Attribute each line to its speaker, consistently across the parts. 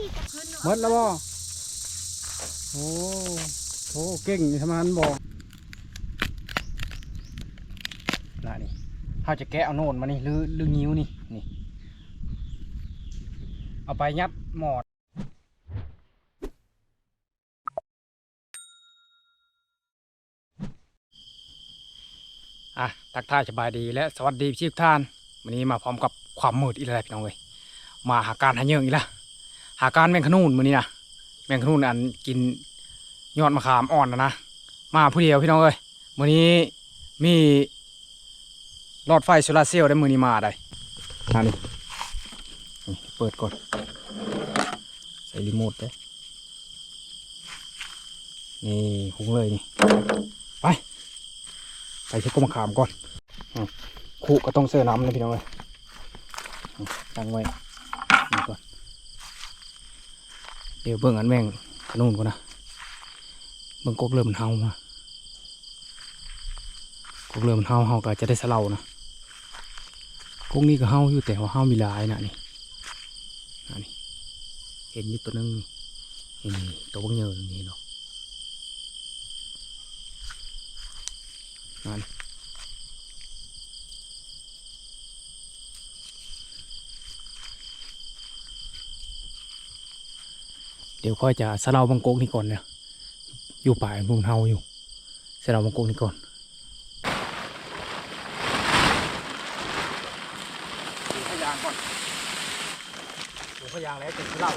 Speaker 1: ขี่กับขึ้น
Speaker 2: หมดแล้วบ่โอ้โหเก่งนี่ทำงานบอกละนี่เขาจะแกะเอาโน่นมานี่หรือหรือนิ้วนี่นี่ เอาไปยัดหมอดอะทักทายสบายดีและสวัสดีพี่ทุกท่านวันนี้มาพร้อมกับความมืดอีกแล้วพี่น้องเว้ยมาหาการหาเยื่องอีกแล้ว หาการแมงขนูนมือนี้นะแมงขนูนอันกินยอดมะขามอ่อนนะนะมาผู้เดียวพี่น้องเอ้ยมือนี้มีหลอดไฟโซลาเซลล์ได้มือนี้มาได้อันนี้นี่เปิดก่อนใส่รีโมทเด้นี่หุงเลยนี่ไปไปเช็คก้มะขามก่อนอืมขู่ก็ต้องเสื้อน้ำนะพี่น้องเลยอืมตั้งไว้นี่ก่อน เดี๋ยวเบิ่งอันแม่งขนุนก่อนนะเบิ่งกกเริ่มเฮามากกเริ่มเฮาเฮาก็จะได้สะเลานะกกนี้ก็เฮาอยู่แต่ว่าเฮามีหลายนะนี่อันนี้เห็นอยู่ตัวนึงนี่นี่ตัวบิ่งเยอะนี่เนาะนั่น เดี๋ยวค่อยจะสะเลาบังกกนี่ก่อนเนี่ยอยู่ป่าลุงเฮาอยู่สะเลาบังกกนี่ก่อนดูพยางก่อนดูพยางแล้วจะสะเลา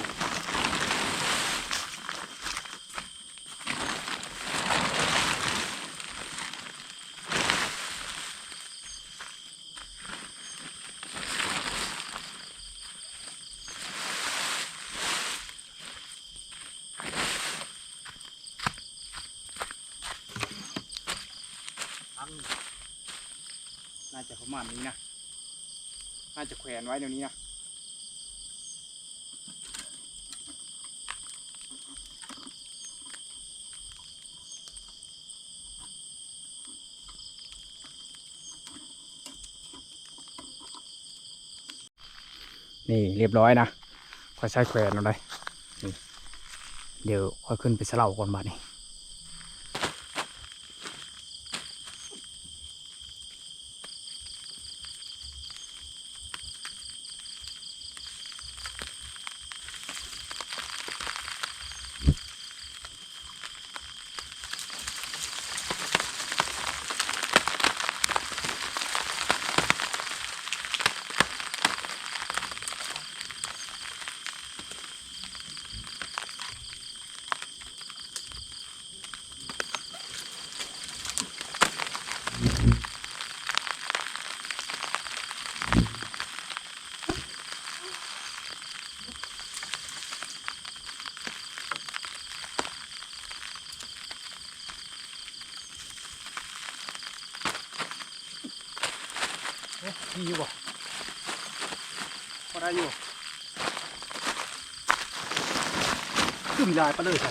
Speaker 2: ทั้งน่าจะประมาณนี้นะ น่าจะแขวนไว้เดี๋ยวนี้นะนี่เรียบร้อยนะค่อยใช้แขวนเอาเลยเดี๋ยวค่อยขึ้นไปสเลาก่อนบัดนี้ อยู่บ่พอได้อยู่ขึ้นได้ไปเลยใช่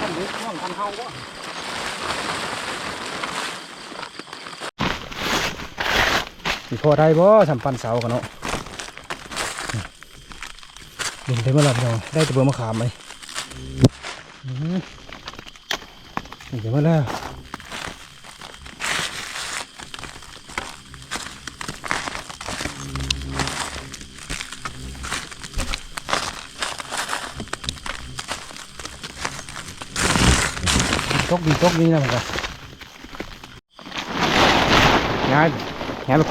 Speaker 2: ท่านเด็กห้องทำเฮาบ่มีพอได้บ่ทำปันเสากันเนาะดินได้เมื่อไหร่พี่น้องได้แต่เบอร์มะขามไหมอืมเดี๋ยวมาแล้ว ตกดีตกดีนะมันก็ย้ายย้ายไปก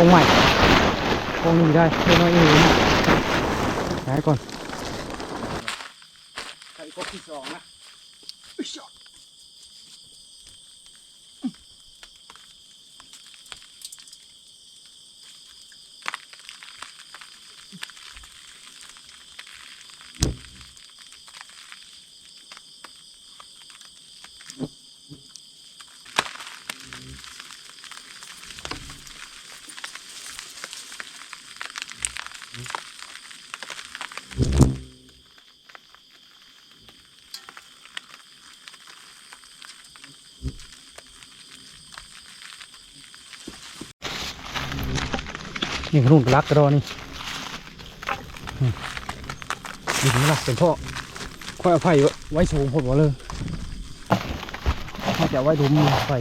Speaker 2: ยังรุ่นรักกระดอนี่ดินรักเป็นพ่อค่อยเอาไฟไว้สูงพดวะเลยถ้าจะไว้ดูมีไฟ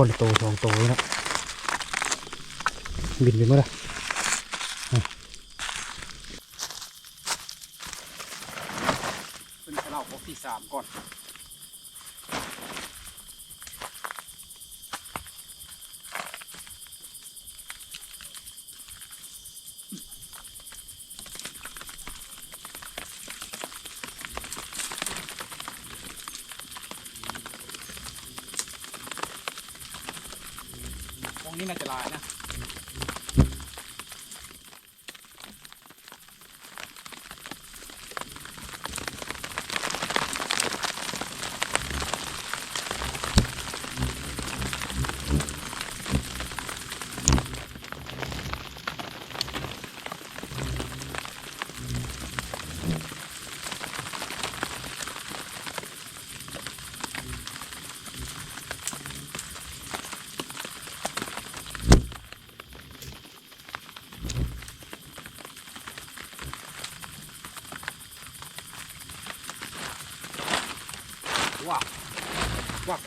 Speaker 2: บบนโตสองโตแล้วบินไปเมื่อไรเป็นเราพบที่สามก่อน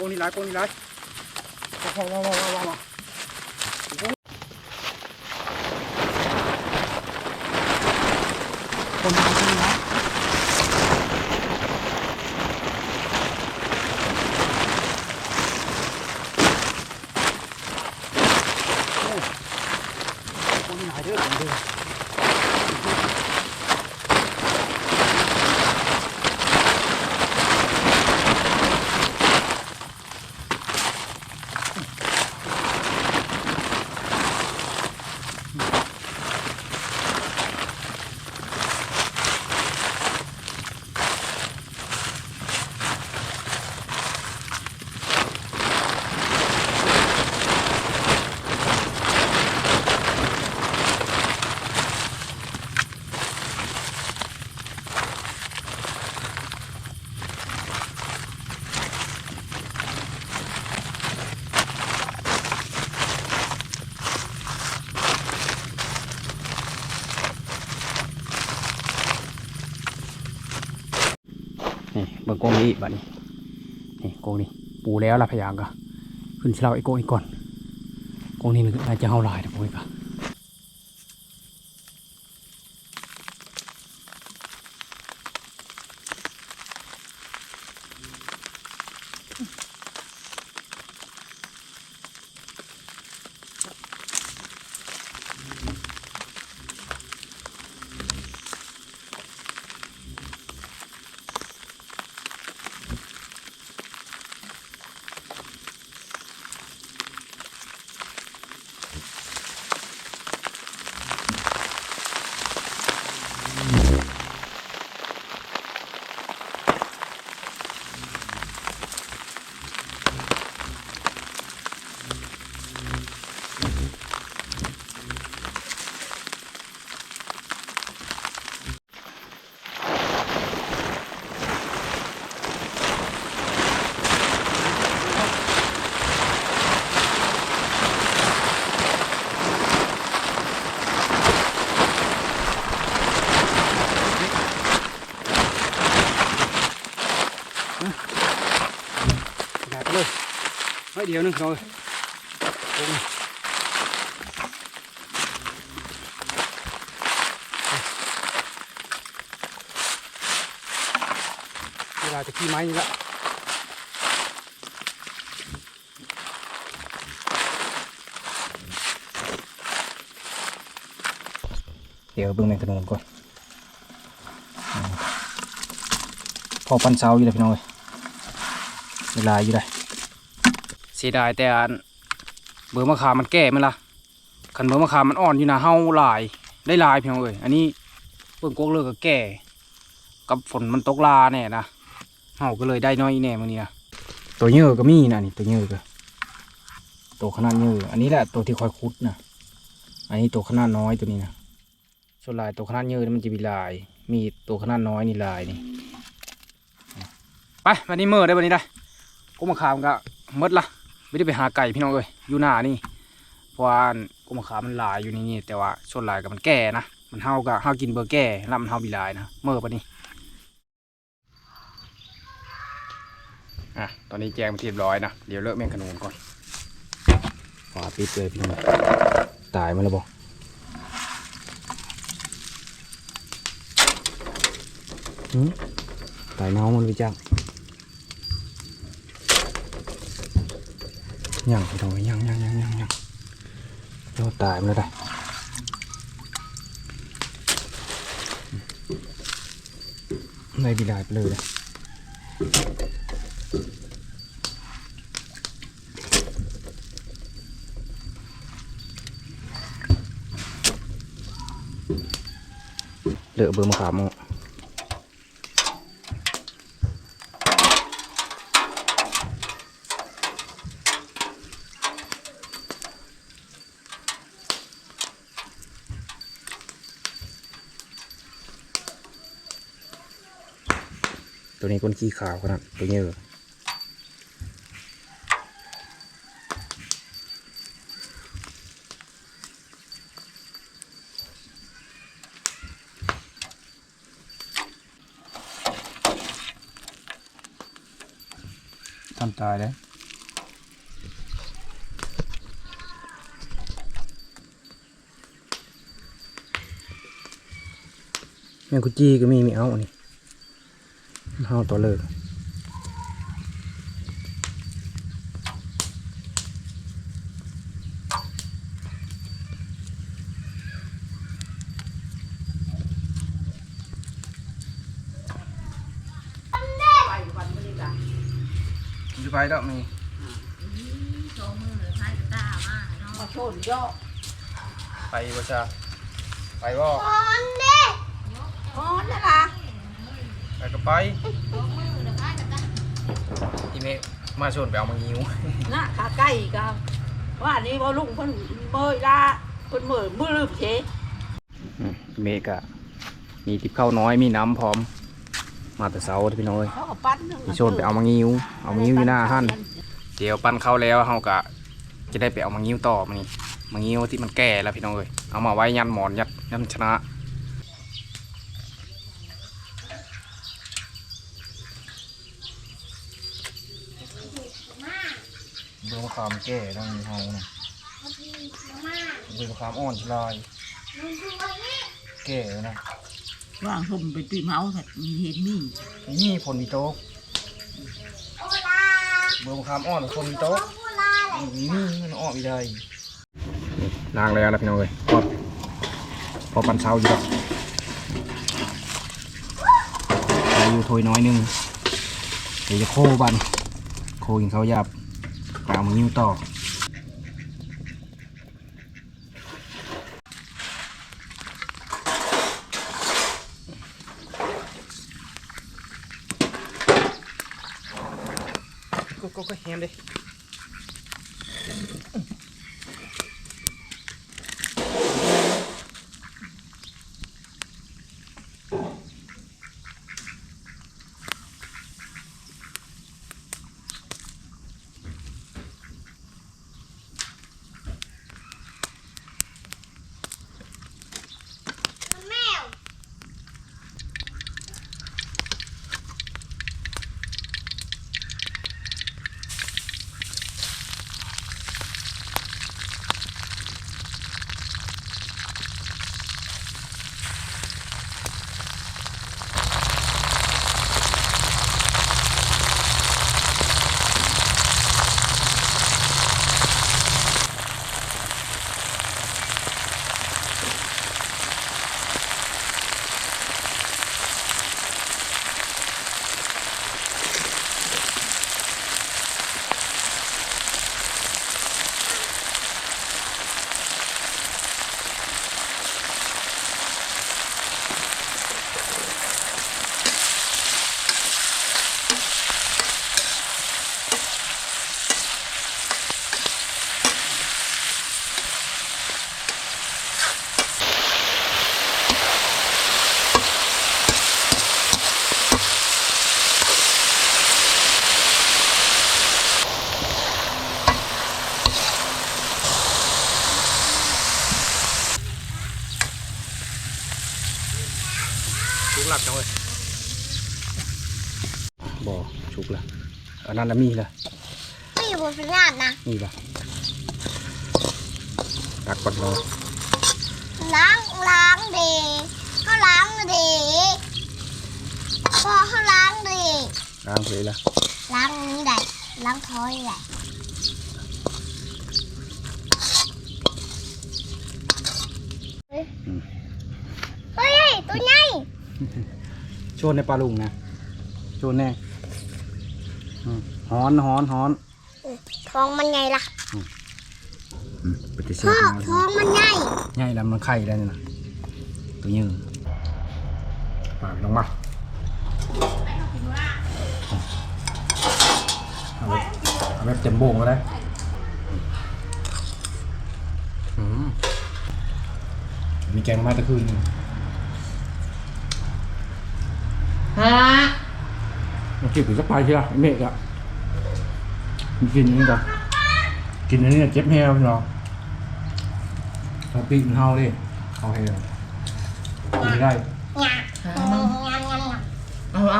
Speaker 2: ว้าวโกนี่ไรโกนี่ไรว้าวว้าวว้าวว้าวว้าวคนมาคนมาโอ้คนนี่ไหนเด้อหลังเด้อ นี่เบิ่งกรง นี้บัดนี้นี่กงนี้ปูแล้วละพยางก็ขึ้นเชลาไอ้กงอีกก่อนกงนี้น่าจะเฮาลายนะพวกนี้ก็ เดียวนึงเรากรงเวลาจะขี้ไม้นี่ละเดี๋ยวเบิ่งในถนนก่อนอืมพอปันเสาอยู่เลยพี่น้องเอ้ยเวลาอยู่เลยเสียดายแต่อันเบอร์มะขามมันแก่ไหมล่ะคันเบอร์มะขามมันอ่อนอยู่นะเฮาลายได้ลายเพี่น้องเอ้ยอันนี้เบิ่งกกเลิกก็แก่ กับฝนมันตกลาแน่นะเฮาก็เลยได้น้อยแน่มื้อนี้นะตัวเยอะก็มีนะนี่ตัวเยอะก็ตัวขนาดเยออันนี้แหละตัวที่คอยคุดนะอันนี้ตัวขนาดน้อยตัวนี้นะส่วนลายตัวขนาดเยอะนี่มันจะมีลาย มีตัวขนาดน้อยนี่ลายนี่ไปวันนี้เมื่อได้วันนี้ได้กูมาขามก็มดละ ไม่ได้ไปหาไก่พี่น้องเอ้ยอยู่หน้านี่เพราะว่ากูมาขามมันหลายอยู่ในนี่แต่ว่าส่วนลายก็มันแก่นะมันเฮาก็เฮากินเบอร์แก่แล้วมันเฮามีลายนะเมื่อปะนี้อะตอนนี้แจงมาเรียบร้อยนะเดี๋ยวเลิกแม่งขนูนก่อนฝาปิดเลยพี่น้องตายมาแล้วบอกตายเน่ามันไปจัง ยังพี่น้องยังยังยังยังยังเราตายมาแล้วได้ในบีดายไปเลยเลยเลอะเบอร์มะขามเอา คนขี้ขาวขนาดตัวเยอะทำตายเลยแมงกุจีก็มีไม่เอาอันนี้ เอาตัวเลิก
Speaker 1: ไปวันนี้กัน
Speaker 2: จะไปแล้วมี
Speaker 3: สองมือหรือท้ายจะตามาเนาะ
Speaker 1: มาชนย่อ
Speaker 2: ไปวะจ้าไปบ่
Speaker 1: อ๋อนนะล่ะ
Speaker 2: ไปก็ไป
Speaker 3: สองมือหรือท้ายจะตา
Speaker 2: อีเมมาชวนไปเอามางิ้ว
Speaker 1: น่ะขาใกล้กันว่านี่ว่าลุงเพิ่นเมยละเพิ่นเมยมือลืมเช
Speaker 2: อืมอีเมกะมีติบข้าวน้อยมีน้ำพร้อม มาแต่เสาพี่น้อย
Speaker 1: เขาก็ปั้นหนึ่ง
Speaker 2: มีโชนไปเอามางิ้ว เอามางิ้วอยู่หน้าหันเดี๋ยวปั้นเข้าวแล้วเฮากะจะได้ไปเอามางิ้วต่อมานี่มางิ้วที่มันแก่แล้วพี่น้องเอ้ยเอามาไว้ยันหมอนยัดยันชนะเบื้องมะ ขามแก่ต้องมีเฮานะเบื้องมะขามอ่อนชลายแก่นะ
Speaker 1: ว่างทุ่มไปตีเมาส์มีเห็นมี
Speaker 2: นี่ผลมีโต๊ะเบื้องมะขามอ่อนผลมีโต๊ะนี่มันออกไม่ได้ล้างแล้วนะพี่น้องเลยพอพอปันเช้าอยู่แล้วอายุถ้วยน้อยหนึงเดี๋ยวจะโคบันโคกินข้าวหยาบ กเอามายิ้ว นนั้นน่ะมีละ
Speaker 4: ไม่อยู่บนสัญญาณนะ
Speaker 2: มีละตักก่อนเลย
Speaker 4: ล้างล้างดีก็ล้างดีพอเขาล้างดี
Speaker 2: ล้างเลยละ
Speaker 4: ล้างนี้ได้ล้างท้อยได้เฮ้ยเฮ้ยตัวใหญ่
Speaker 2: ชวนในปลาลุงนะชวนแน่ อืมหอนหอนหอน
Speaker 4: ท้องมันใหญ่ล่ะ
Speaker 2: ปฏิเสธ
Speaker 4: พ่อ
Speaker 2: มา
Speaker 4: ท้องมันใหญ่
Speaker 2: ใหญ่แล้วมันไข่แล้วนี่นะตัวยืนปากลงมาเอาแบบเอาแบบเต็มโบงก็ได้อืมมีแกงมาตะคืน
Speaker 1: ฮะ
Speaker 2: มันกินถึงสักปลายเชียวเมฆอะมัน กินอย่างนี้ก่อนกินอันนี้เจ็บแฮวพี่น้องถ้าปีมันเฮาดิเอาให้เรากินไม่ได้
Speaker 4: งา
Speaker 1: หา
Speaker 4: งั
Speaker 1: มัน
Speaker 4: งงังงัง
Speaker 1: เอาละ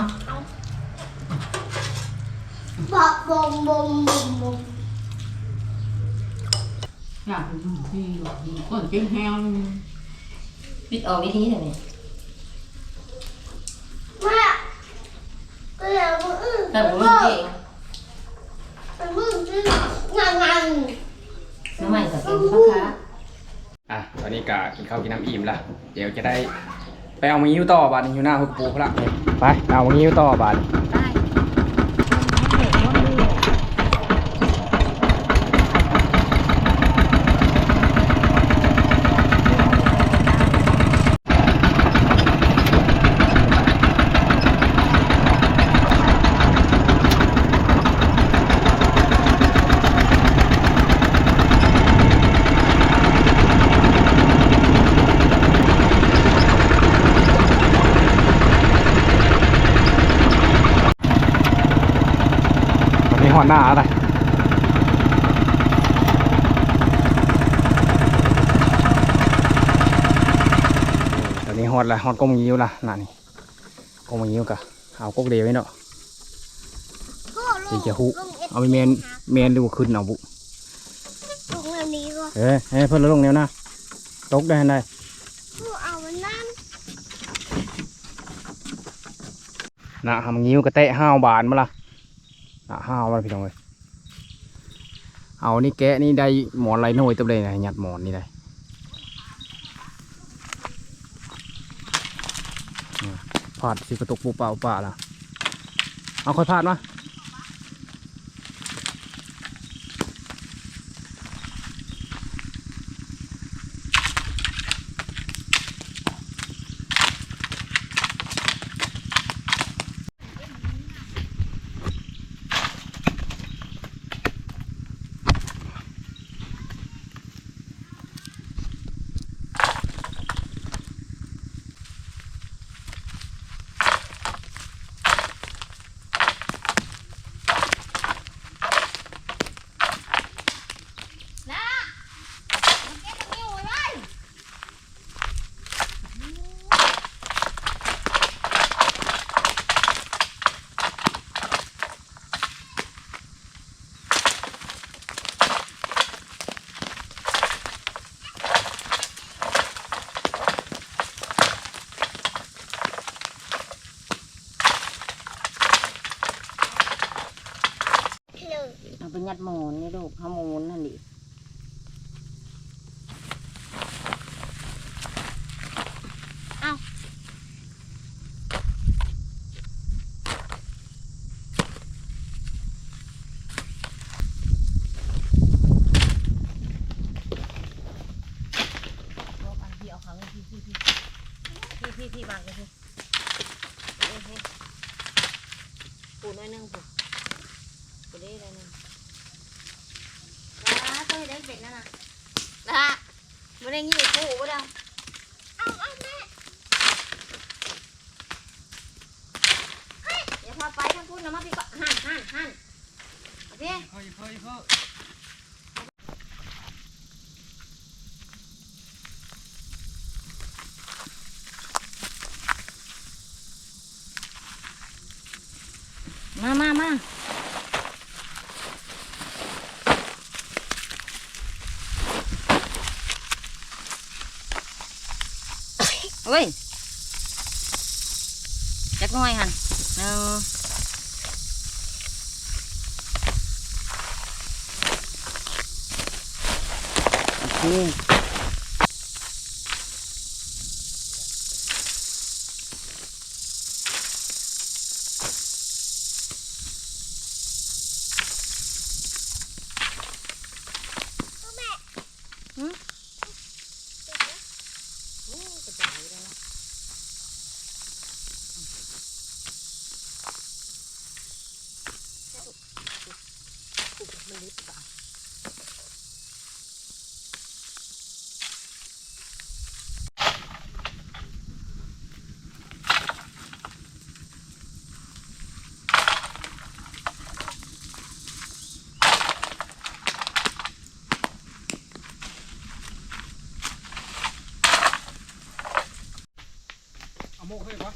Speaker 4: บอกบมบมบมบม
Speaker 1: อยากดูที่ก่อนเก่งแฮว
Speaker 3: ปิดออกวิธีหนึ่ง
Speaker 4: แม่ก็อยากมืออื่น
Speaker 3: แต่ผมไม่เก่ง
Speaker 4: เป็ นมือที่งังงัง
Speaker 3: น้ำใหม่กับเป็นพ่อค้า
Speaker 2: อะตอนนี้กะกินข้าวกินน้ำอิ่มละเดี๋ยวจะได้ไปเอามายิ้วต่อบาดนี้อยู่หน้าหุบปูพระไปเอามายิ้วต่อบาด
Speaker 3: ได้
Speaker 2: ตอน หอนหน้าอะไรตอนนี้หอดละหอดกงยิ้วละนั่นนี่กงยิ้วกะเอากกเดียวไว้เนาะสีจะหุเอาไปเมนเมนดูขึ้นเอาบุ
Speaker 4: ลงแบบนี้ก็
Speaker 2: เอ้ยเอ้ยเพิ่นลดลงแนวนะตกได้ทันใด
Speaker 4: ผู้เอามันนั่น
Speaker 2: นะหำงิ้วกระเตะห้าวบานมาละนะ ห้าวมาพี่น้องเลยเอานี่แกะนี่ได้หมอนไรโน่อยตัวเลยนะหยัดหมอนนี่ได้พาดสิกระตุกปูเปล่าป่าล่ะเอาค่อยพาดมา
Speaker 4: เลย
Speaker 3: เอาเป็นยัดหมอนนี่ลูกข้าวมูนนั่นดิ พี่เอาเขาพี่พี่พี่พี่พี่พี่บางกันพี่ ปูน้อยนึงปูปูได้ได้นึง
Speaker 4: นะตัวได้เป็ดนั่นน่ะ
Speaker 3: นะไม่ได้งี้ปูก็ได้
Speaker 4: เอาเอาแม่
Speaker 3: เดี๋ยวพอไปทั้งพูดนะมาพี่ก็หันหันหันพี่ เอ้ยจักหน่อยหันหนึ่ง
Speaker 2: โอ้
Speaker 3: โอ้กระจายเลยเนาะมันลิบปะ
Speaker 2: เอาโมกให้ปะ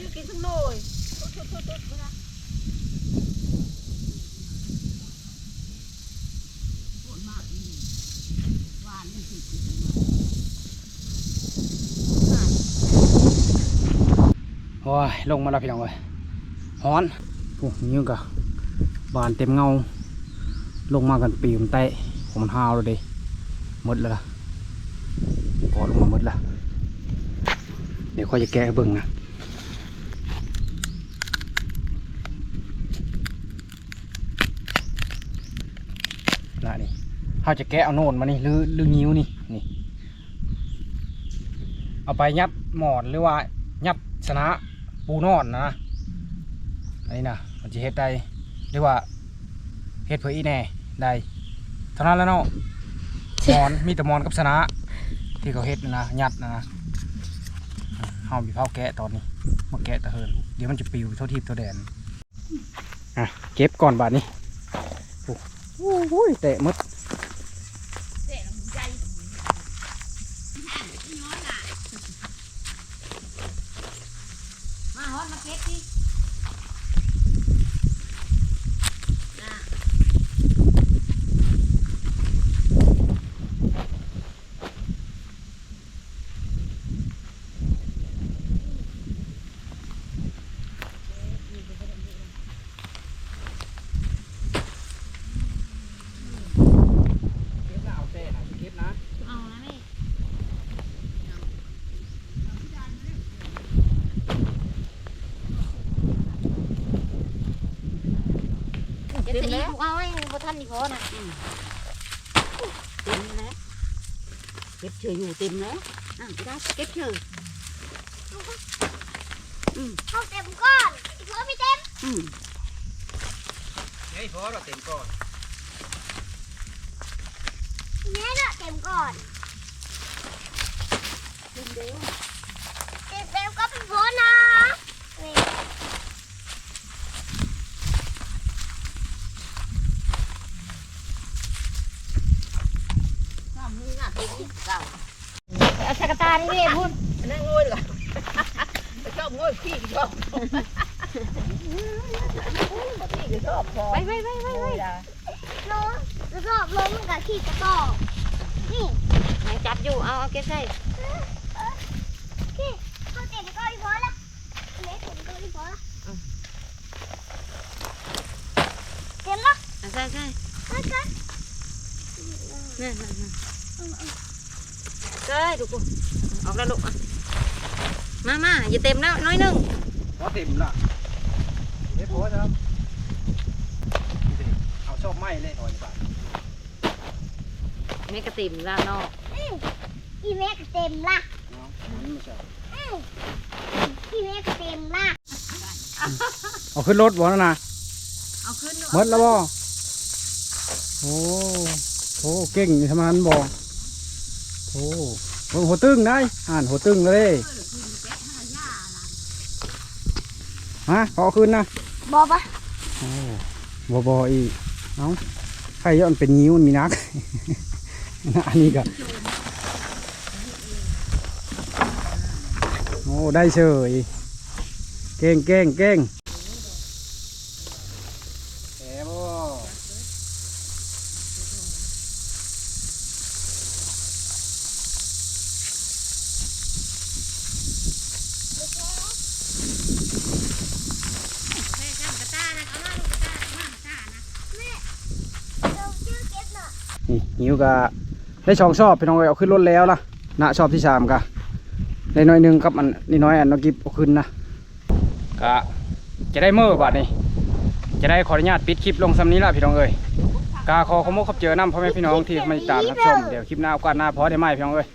Speaker 1: นี่ กินทั้งหน่อยโอ้
Speaker 2: ยลงมาแล้วพี่น้องเอ้ยฮ้อนโอ้ยงกะบานเต็มเงา ลงมากันปีมนเตะผมมันหาวเลยดิมดแล้วล่ะกอลงมามดละเดี๋ยวค่อยจะแกะเบิ่งนะนี่ เขาจะแกะเอาโน่นมานี่หรือหรืองิ้วนี่นี่ เอาไปยัดหมอนหรือว่ายัดชนะปูนอนนะอันนี้นะมันจะเฮ็ดได้หรือว่าเฮ็ดเพื่ออีแน่ได้เท่านั้นแล้วเนาะหมอนมีแต่หมอนกับชนะ ที่เขาเฮ็ดนะยัดนะเฮามีเผาแกะตอนนี้มาแกะตะเฮินเดี๋ยวมันจะปิวเท่าทิพย์เท่าแดนอะเก็บก่อนบาดนี้โอ้โหเตะมด
Speaker 1: เสร็จแล้วใจมาฮ อดมาเก็บดิ
Speaker 2: เก็บนะเอาเตะนะเก็บนะ
Speaker 3: เอานะแม่
Speaker 1: เต็มแล้ว
Speaker 3: เอาไว้บ่ทั นนี่พอนะ
Speaker 1: เต็มแล้วเก็บเฉยอยู่เต็มแล้วอะไปได้เก็บเฉย
Speaker 4: เอาเต็มก้อนอีกเพื่อไม่เต็ม
Speaker 1: อืม
Speaker 2: เฮ้ยพอเราเต็มก่อน
Speaker 4: แม่น่ะเต็มก่อน
Speaker 1: เต็มเดียว
Speaker 4: เต็มเต็มก็เป็นโพนะนี่
Speaker 1: ข้ามมือหน้าเต็มเก่า
Speaker 3: เอาชักกะตานี่ดิพุ่น
Speaker 1: นั่งงอยดีกว่าไปชอบงอยพี่ชอบพี่ก็ชอบพอ
Speaker 3: ไปไปไปไปไป
Speaker 4: ลงแล้วก็ลงมันกับขี้กระตอกนี่
Speaker 3: ยังจับอยู่เอาเอาเก็บใส่
Speaker 4: ขี้เขาเต็มก้อนอีกพอละเล็กเต็มก้อนอีกพอละเต็มละ
Speaker 3: เอาใส่ใส่
Speaker 4: มากัน
Speaker 3: นั่นนั่นนั่นใส่ดูกู ออกแล้วลูกอะมามาอย่าเต็มแล้วน้อยหนึง
Speaker 2: พอเต็มละเฮ็ดพอครับนี่สิเอาชอบไหม้เลยหน่อยบาท
Speaker 3: แม่กระติ่มแล้วเนาะ
Speaker 4: อีแม่ก็เต็มละ
Speaker 2: เนาะอันนี้ไม่ใช่
Speaker 4: อีแม่ก็เต็มละ
Speaker 2: เอาขึ้นรถบ่นะนะ
Speaker 1: เอาขึ้น
Speaker 2: หมดแล้วบ่โอ้โหเก่งอยู่ทำงานบ่โอ้เบิ่ง หัวตึงได้อ่านหัวตึงเลยฮะพอขึ้นนะ
Speaker 4: บอปะ
Speaker 2: โอ้บอบออีกเอ้าใครย้อนเป็นนิ้วมันมีนักนะอันนี้ก็โอ้ได้เฉยเก่งเก่งเก่งแอบบ่
Speaker 4: เราชื่อเก็บหน่อย
Speaker 2: นี่นิ้ว ก็ได้สองชอบพี่น้องเอ้ยเอาขึ้นรถแล้วล่ะนะชอบที่สามกะได้น้อยหนึงครับมันนี่น้อยอันนกิบเอาขึ้นนะก็จะได้เมื่อบาดนี้ จะได้ขออนุญาตปิดคลิปลงซ้ำนี้ละพี่น้องเอ้ยกาขอขโมกขับเจอน้ำพ่อแม่พี่น้องที่มาติดตามรับชมเดี๋ยวคลิปหน้าโอกาสหน้าพอได้ไหมพี่น้องเอ้ย